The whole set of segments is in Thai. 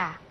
ค่ะ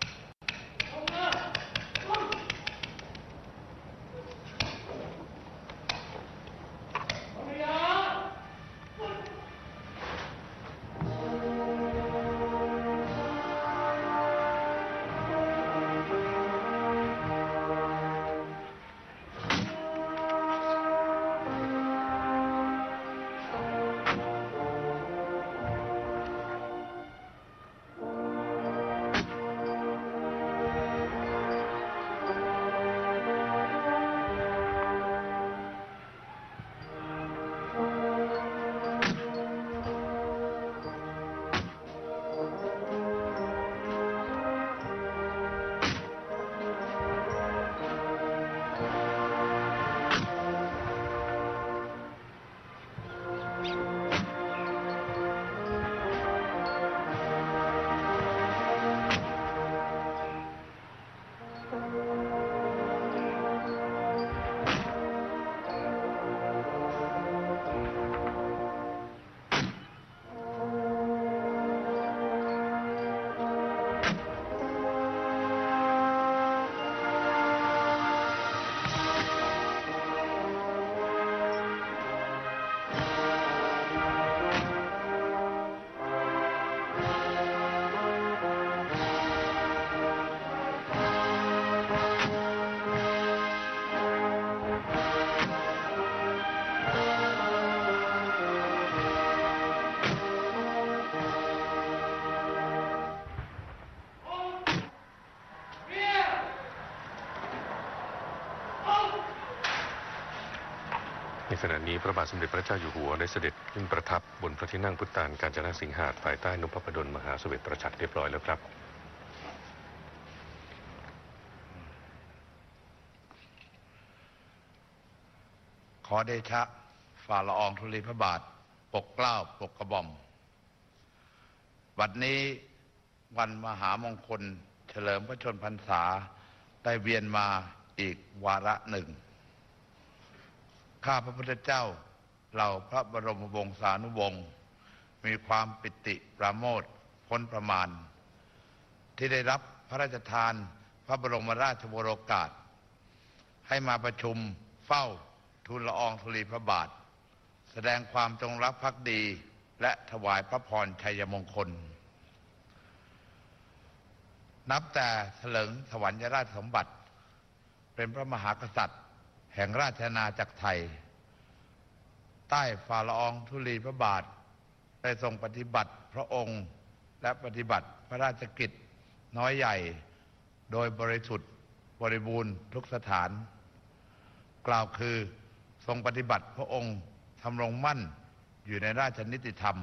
ในขณะนี้พระบาทสมเด็จพระเจ้าอยู่หัวได้เสด็จขึ้นประทับบนพระที่นั่งพุทธานการจนาสิงหาดภายใต้นพประดลมหาสเสวตประชัดเรียบร้อยแล้วครับขอเดชะฝ่าละอองธุลีพระบาท ปกเกล้าปกกระบอมวันนี้วันมหามงคล เฉลิมพระชนพรรษา ได้เวียนมาอีกวาระหนึ่ง ข้าพระพุทธเจ้า เหล่าพระบรมวงศานุวงศ์มีความปิติประโมทพ้นประมาณ ที่ได้รับพระราชทานพระบรมราชโรกาส ให้มาประชุมเฝ้าทูลละอองธุลีพระบาท แสดงความจงรักภักดี และถวายพระพรชัยมงคล นับแต่เถลิงสวรรยราชสมบัติ เป็นพระมหากษัตริย์ แห่งราชอาณาจักรไทย ใต้ฝ่าละอองธุลีพระบาท ได้ทรงปฏิบัติพระองค์และปฏิบัติพระราชกิจน้อยใหญ่ โดยบริสุทธิ์บริบูรณ์ทุกสถาน กล่าวคือทรงปฏิบัติพระองค์ทำรงมั่นอยู่ในราชนิติธรรม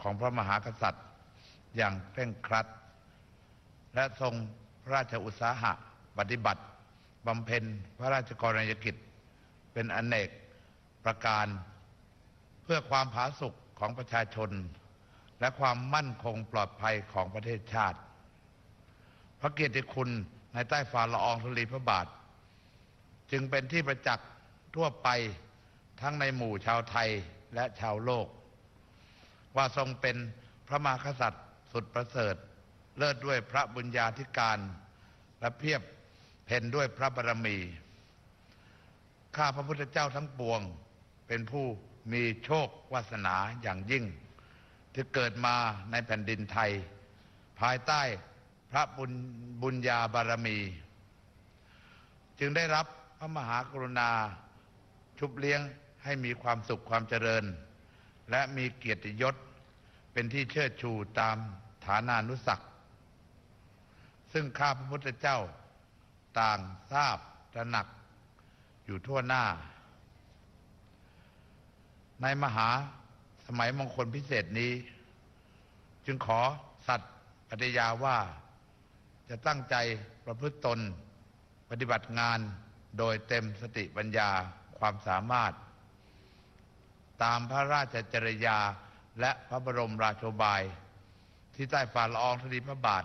ของพระมหากษัตริย์อย่างเคร่งครัด และทรงพระราชอุตสาหะปฏิบัติ บำเพ็ญพระราชกรณียกิจ เป็นอนเนกประการ เพื่อความผาสุกของประชาชน และความมั่นคงปลอดภัยของประเทศชาติ พระเกียรติคุณในใต้ฝ่าละอองธุลีพระบาท จึงเป็นที่ประจักษ์ทั่วไปทั้งในหมู่ชาวไทยและชาวโลก ว่าทรงเป็นพระมหากษัตริย์สุดประเสริฐ เลิศด้วยพระบุญญาธิการและเพียบ เพ็ญด้วยพระบารมี ข้าพระพุทธเจ้าทั้งปวง เป็นผู้มีโชควาสนาอย่างยิ่ง ที่เกิดมาในแผ่นดินไทย ภายใต้พระบุญบุญญาบารมี จึงได้รับพระมหากรุณา ชุบเลี้ยงให้มีความสุขความเจริญ และมีเกียรติยศเป็นที่เชิดชูตามฐานานุสักซึ่งข้าพระพุทธเจ้า ต่างทราบตระหนักอยู่ทั่วหน้า ในมหาสมัยมงคลพิเศษนี้ จึงขอสัตย์ปฏิญาว่าจะตั้งใจประพฤติตน ปฏิบัติงานโดยเต็มสติปัญญาความสามารถ ตามพระราชจริยาและพระบรมราโชบาย ที่ใต้ฝ่าละอองธุลีพระบาท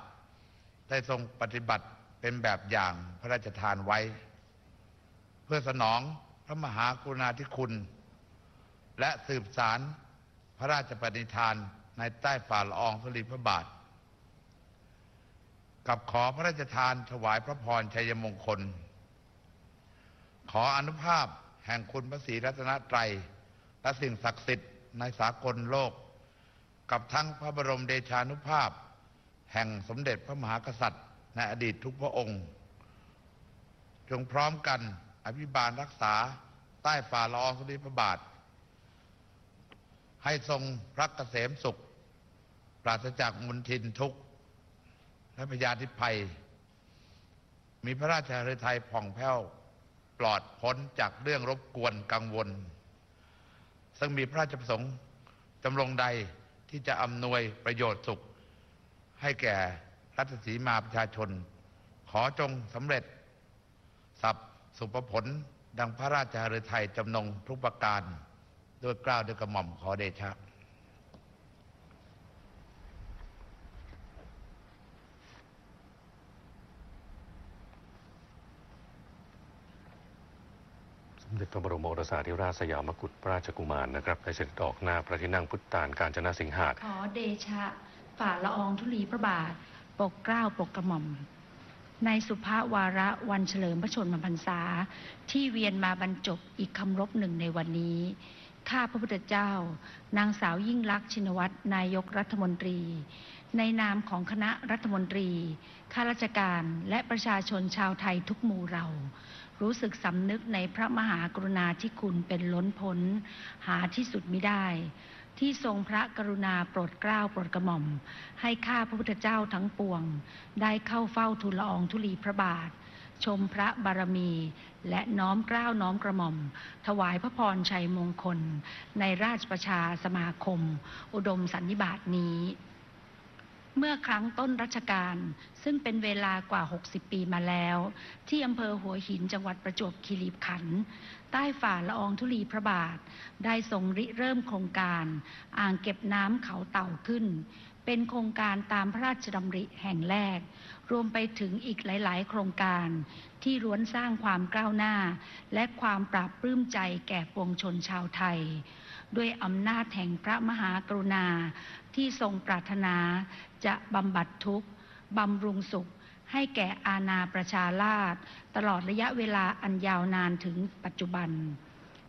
ได้ทรงปฏิบัติ เป็นแบบอย่างพระราชทานไว้ เพื่อสนองพระมหากรุณาธิคุณ และสืบสารพระราชปณิธานในใต้ฝ่าละอองธุลีพระบาท กับขอพระราชทานถวายพระพรชัยมงคล ขออนุภาพแห่งคุณพระศรีรัตนตรัยและสิ่งศักดิ์สิทธิ์ในสากลโลก กับทั้งพระบรมเดชานุภาพ แห่งสมเด็จพระมหากษัตริย์ ในอดีตทุกพระองค์ จงพร้อมกันอภิบาลรักษาใต้ฝ่าละอองธุลีพระบาท ให้ทรงพระเกษมสุข ปราศจากมลทินทุกข์ และพยาธิภัย มีพระราชฤทัยผ่องแผ้ว ปลอดพ้นจากเรื่องรบกวนกังวล ซึ่งมีพระราชประสงค์จำลงใดที่จะอำนวยประโยชน์สุขให้แก่ รัฐสีมาประชาชน ขอจงสำเร็จ สับสุภผล ดังพระราชฤทัยจำนงทุกประการด้วยเกล้าวด้วยกระหม่อมขอเดชะสมเด็จพระบรมโอรสาธิราชสยามกุฎราชกุมารนะครับได้เสด็จออกหน้าพระที่นั่งพุทธตานการจนาสิงหาดขอเดชะ ฝ่าละอองธุลีพระบาท ปกเกล้าปกกระหม่อม ในสุภาวาระวันเฉลิมพระชนมพรรษา ที่เวียนมาบรรจบอีกคำรบหนึ่งในวันนี้ ข้าพระพุทธเจ้า นางสาวยิ่งลักษณ์ชินวัตรนายกรัฐมนตรี ในนามของคณะรัฐมนตรี ข้าราชการและประชาชนชาวไทยทุกหมู่เรา รู้สึกสำนึกในพระมหากรุณาธิคุณเป็นล้นพ้น หาที่สุดมิได้ ที่ทรงพระกรุณาโปรดเกล้าโปรดกระหม่อม ให้ข้าพระพุทธเจ้าทั้งปวง ได้เข้าเฝ้าทูลละอองธุลีพระบาท ชมพระบารมี และน้อมเกล้าน้อมกระหม่อม ถวายพระพรชัยมงคล ในราชประชาสมาคม อุดมสันนิบาตนี้ เมื่อครั้งต้นรัชกาลซึ่งเป็นเวลากว่า 60 ปีมาแล้ว ที่อำเภอหัวหินจังหวัดประจวบคีรีขันธ์ใต้ฝ่าละอองธุลีพระบาท ได้ทรงริเริ่มโครงการ อ่างเก็บน้ำเขาเต่าขึ้น เป็นโครงการตามพระราชดำริแห่งแรก รวมไปถึงอีกหลาย ๆ โครงการที่ล้วนสร้างความก้าวหน้า และความปราบปลื้มใจแก่ปวงชนชาวไทย ด้วยอำนาจแห่งพระมหากรุณา ที่ทรงปรารถนาจะบำบัดทุกข์บำรุงสุข ให้แก่อาณาประชาราษตลอดระยะเวลาอันยาวนานถึงปัจจุบัน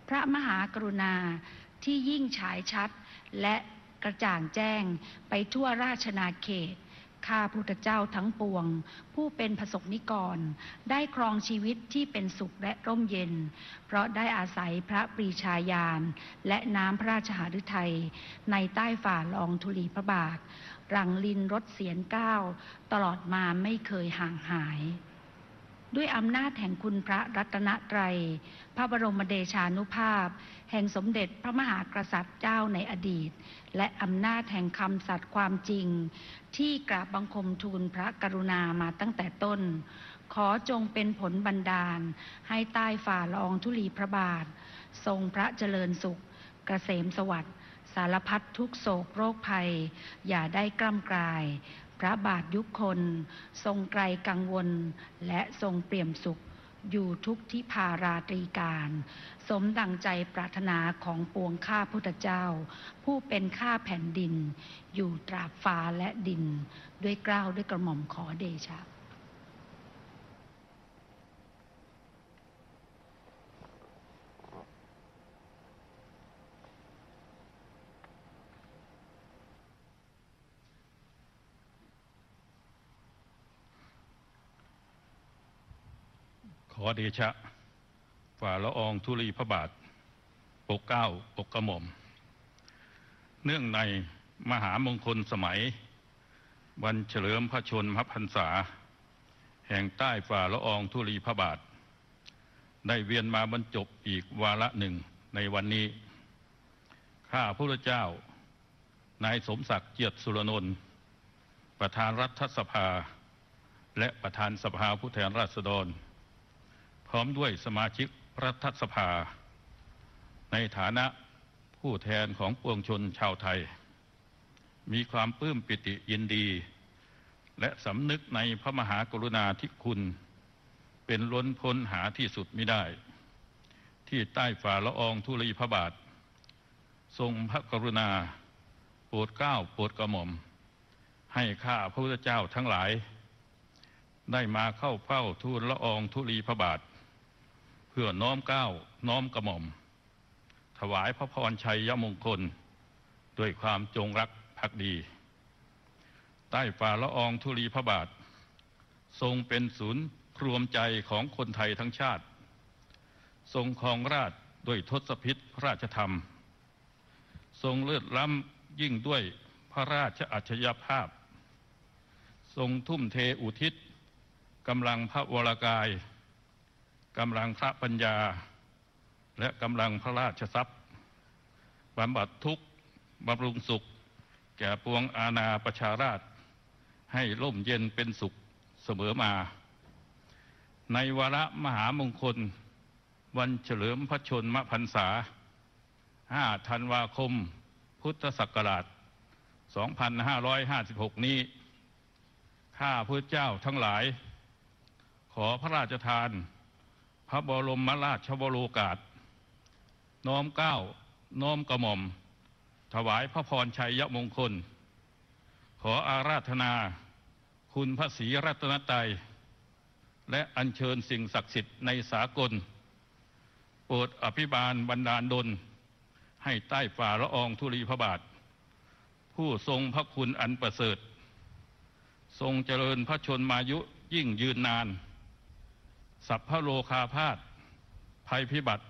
พระมหากรุณาที่ยิ่งฉายชัดและกระจ่างแจ้งไปทั่วราชนาเขต ข้าพุทธเจ้าทั้งปวง ผู้เป็นผสกนิกร ได้ครองชีวิตที่เป็นสุขและร่มเย็น เพราะได้อาศัยพระปรีชาญาณ และน้ำพระราชหฤทัย ในใต้ฝ่าลองธุลีพระบาท รังลินรถเสียนก้าว ตลอดมาไม่เคยห่างหาย ด้วยอำนาจแห่งคุณพระรัตนตรัย พระบรมเดชานุภาพ แห่งสมเด็จพระมหากษัตริย์เจ้าในอดีต และอำนาจแห่งคำสัตย์ความจริง ที่กราบบังคมทูลพระกรุณามาตั้งแต่ต้น ขอจงเป็นผลบันดาล ให้ใต้ฝ่าลอองธุลีพระบาท ทรงพระเจริญสุข เกษมสวัสดิ์สารพัดทุกโศกโรคภัย อย่าได้กล้ำกลาย พระบาทยุคคนทรงไกลกังวล และทรงเปี่ยมสุข อยู่ทุกที่พาราตรีการ สมดังใจปรารถนาของปวงข้าพุทธเจ้า ผู้เป็นข้าแผ่นดิน อยู่ตราบฟ้าและดิน ด้วยเกล้าวด้วยกระหม่อมขอเดชะ ขอเดชะ ฝ่าละอองธุลีพระบาท ปกเก้าปกกระหม่อม เนื่องในมหามงคลสมัย วันเฉลิมพระชนมพรรษา แห่งใต้ฝ่าละอองธุลีพระบาท ได้เวียนมาบรรจบอีกวาระหนึ่งในวันนี้ ข้าพระเจ้านายสมศักดิ์เกียรติสุรนนท์ประธานรัฐสภา และประธานสภาผู้แทนราษฎร พร้อมด้วยสมาชิกรัฐสภา ในฐานะผู้แทนของปวงชนชาวไทย มีความปลื้มปิติยินดี และสำนึกในพระมหากรุณาธิคุณ เป็นล้นพ้นหาที่สุดไม่ได้ ที่ใต้ฝ่าละอองธุลีพระบาท ทรงพระกรุณา โปรดเกล้าโปรดกระหม่อม ให้ข้าพระพุทธเจ้าทั้งหลาย ได้มาเข้าเฝ้าทูลละอองธุลีพระบาท พื่อน้อมเกล้าน้อมกระหม่อม ถวายพระพรชัยยมงคล ด้วยความจงรักภักดี ใต้ฝ่าละอองธุลีพระบาท ทรงเป็นศูนย์รวมใจของคนไทยทั้งชาติ ทรงครองราชด้วยทศพิษพระราชธรรม ทรงเลือดล้ำยิ่งด้วยพระราชอัจฉริยภาพ ทรงทุ่มเทอุทิศกำลังพระวรากาย กำลังพระปัญญา และกำลังพระราชทรัพย์บำบัดทุกข์บำรุงสุข แก่ปวงอาณาประชาราช ให้ร่มเย็นเป็นสุขเสมอมา ในวาระมหามงคล วันเฉลิมพระชนมพรรษา 5 ธันวาคม พุทธศักราช 2556 นี้ข้าพระเจ้าทั้งหลาย ขอพระราชทาน พระบรมราชวโรกาส น้อมเก้า น้อมกระหม่อม ถวายพระพรชัยยมงคล ขออาราธนา คุณพระศรีรัตนตรัย และอัญเชิญสิ่งศักดิ์สิทธิ์ในสากล โปรดอภิบาลบรรดาลดล ให้ใต้ฝ่าละอองธุลีพระบาท ผู้ทรงพระคุณอันประเสริฐ ทรงเจริญพระชนมายุยิ่งยืนนาน สัพพะโลคาพาธภัยพิบัติ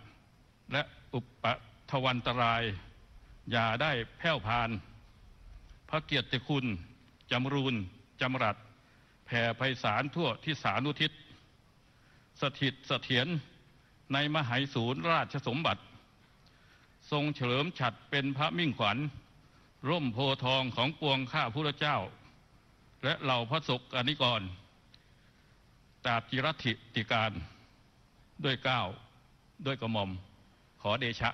และอุปทวันตราย อย่าได้แผ่วพาน พระเกียรติคุณ จำรูนจำรัดแผ่ไพศาลทั่วที่สานุทิศ สถิตเสถียรในมหายศูนย์ราชสมบัติ ทรงเฉลิมฉัดเป็นพระมิ่งขวัญ ร่มโพทองของปวงข้าพุทธเจ้า และเหล่าพระสกอนิกร ตราบจิรติติการด้วยก้าวด้วยกระหม่อม ขอเดชะ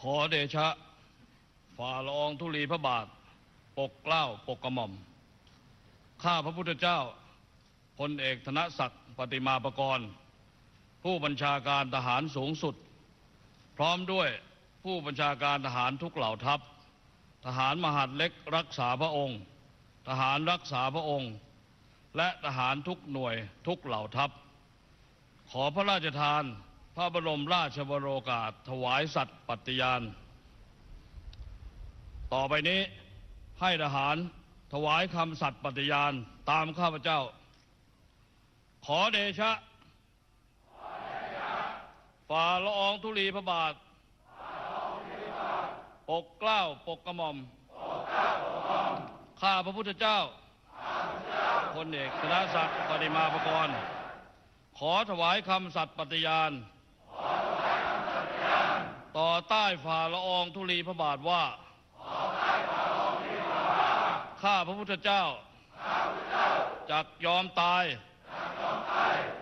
ขอเดชะ ฝ่าละอองธุลีพระบาท ปกเกล้าปกกระหม่อม ข้าพระพุทธเจ้า พลเอกธนศักดิ์ปฏิมาประกรณ์ ผู้บัญชาการทหารสูงสุด พร้อมด้วยผู้บัญชาการทหารทุกเหล่าทัพ ทหารมหาดเล็กรักษาพระองค์ ทหารรักษาพระองค์ และทหารทุกหน่วยทุกเหล่าทัพ ขอพระราชทาน พระบรมราชวโรกาสถวายสัตย์ปฏิญาณ ต่อไปนี้ให้ทหารถวายคำสัตย์ปฏิญาณตามข้าพเจ้า ขอเดชะ ฝ่าละอองธุลีพระบาท ปกเกล้าปกกระหม่อม ข้าพระพุทธเจ้าพลเอกธนศักดิ์ปฏิมาประกรณ์ขอถวายคำสัตย์ปฏิญาณ ต่อใต้ฝ่าละอองธุลีพระบาทว่า ข้าพระพุทธเจ้าจักยอมตาย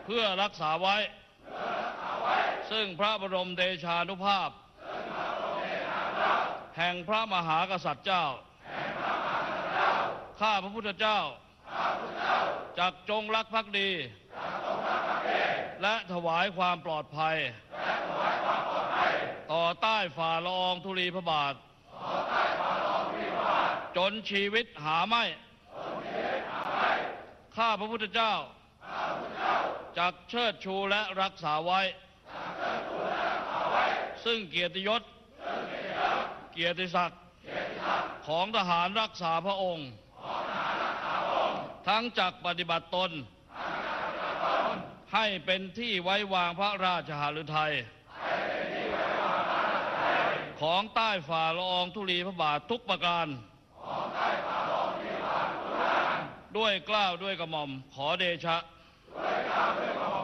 เพื่อรักษาไว้ ซึ่งพระบรมเดชานุภาพ แห่งพระมหากษัตริย์เจ้า ข้าพระพุทธเจ้าจักจงรักภักดี และถวายความปลอดภัย ต่อใต้ฝ่าละอองธุลีพระบาท จนชีวิตหาไม่ ข้าพระพุทธเจ้า จักเชิดชูและรักษาไว้ ซึ่งเกียรติยศ เกียรติศักดิ์ของทหารรักษาพระองค์ ทั้งจักปฏิบัติตน ให้เป็นที่ไว้วางพระราชหฤทัยของใต้ฝ่าละอองธุลีพระบาททุกประการ ด้วยกล้าวด้วยกระหม่อมขอเดชะ Vai,